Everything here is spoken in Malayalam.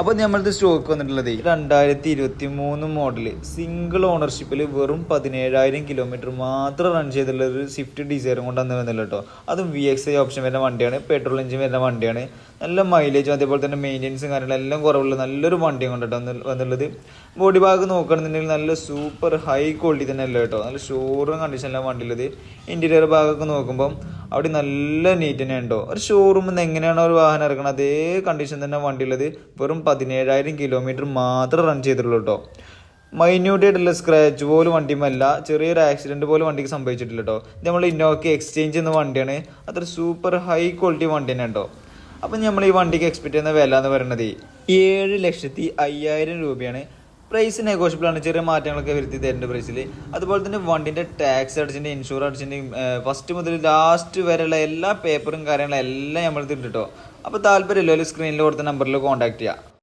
അപ്പോൾ നമ്മളത് സ്റ്റോക്ക് വന്നിട്ടുള്ളത് രണ്ടായിരത്തി ഇരുപത്തി മൂന്ന് മോഡൽ സിംഗിൾ ഓണർഷിപ്പിൽ വെറും പതിനേഴായിരം കിലോമീറ്റർ മാത്രം റൺ ചെയ്തിട്ടുള്ള ഒരു സ്വിഫ്റ്റ് ഡിസൈറും കൊണ്ട് അന്ന് വന്നില്ല കേട്ടോ അതും വി എക്സ് ഐ ഓപ്ഷൻ വരുന്ന വണ്ടിയാണ് പെട്രോൾ എഞ്ചിൻ വരുന്ന വണ്ടിയാണ്. നല്ല മൈലേജും അതേപോലെ തന്നെ മെയിന്റെനൻസും കാര്യങ്ങളും എല്ലാം കുറവുള്ള നല്ലൊരു വണ്ടിയും കൊണ്ട് കേട്ടോ വന്നുള്ളത് ബോഡി ഭാഗം നോക്കുകയാണെന്നുണ്ടെങ്കിൽ നല്ല സൂപ്പർ ഹൈ ക്വാളിറ്റി തന്നെ അല്ല കേട്ടോ നല്ല ഷോറും കണ്ടീഷനിലാണ് വണ്ടിയുള്ളത് ഇന്റീരിയർ ഭാഗമൊക്കെ നോക്കുമ്പം അവിടെ നല്ല നീറ്റ് തന്നെ ഉണ്ടോ? ഒരു ഷോറൂമിൽ നിന്ന് എങ്ങനെയാണ് ഒരു വാഹനം ഇറങ്ങുന്നത് അതേ കണ്ടീഷൻ തന്നെ വണ്ടിയുള്ളത് വെറും പതിനേഴായിരം കിലോമീറ്റർ മാത്രം റൺ ചെയ്തിട്ടുള്ളൂ കേട്ടോ മൈന്യൂട്ട് ആയിട്ടുള്ള സ്ക്രാച്ച് പോലും വണ്ടിയുമല്ല ചെറിയൊരു ആക്സിഡന്റ് പോലും വണ്ടിക്ക് സംഭവിച്ചിട്ടില്ല കേട്ടോ ഇത് നമ്മൾ ഇന്നോക്ക് എക്സ്ചേഞ്ച് എന്ന വണ്ടിയാണ്. അത്ര സൂപ്പർ ഹൈ ക്വാളിറ്റി വണ്ടി തന്നെ കേട്ടോ അപ്പം നമ്മൾ ഈ വണ്ടിക്ക് എക്സ്പെക്ട് ചെയ്യുന്ന വില എന്ന് പറയുന്നത് ഏഴ് ലക്ഷത്തി അയ്യായിരം രൂപയാണ്. പ്രൈസ് നെഗോഷ്യബിൾ ആണ് ചെറിയ മാറ്റങ്ങളൊക്കെ വരുത്തി തരുന്നുണ്ട് പ്രൈസിൽ അതുപോലെ തന്നെ വണ്ടിന്റെ ടാക്സ് അടച്ചിന്റെ ഇൻഷുർ അടിച്ചിന്റെയും ഫസ്റ്റ് മുതൽ ലാസ്റ്റ് വരെയുള്ള എല്ലാ പേപ്പറും കാര്യങ്ങളും എല്ലാം നമ്മൾ കേട്ടോ അപ്പോൾ താല്പര്യമില്ല ഒരു സ്ക്രീനിൽ കൊടുത്ത നമ്പറിൽ കോൺടാക്ട് ചെയ്യാം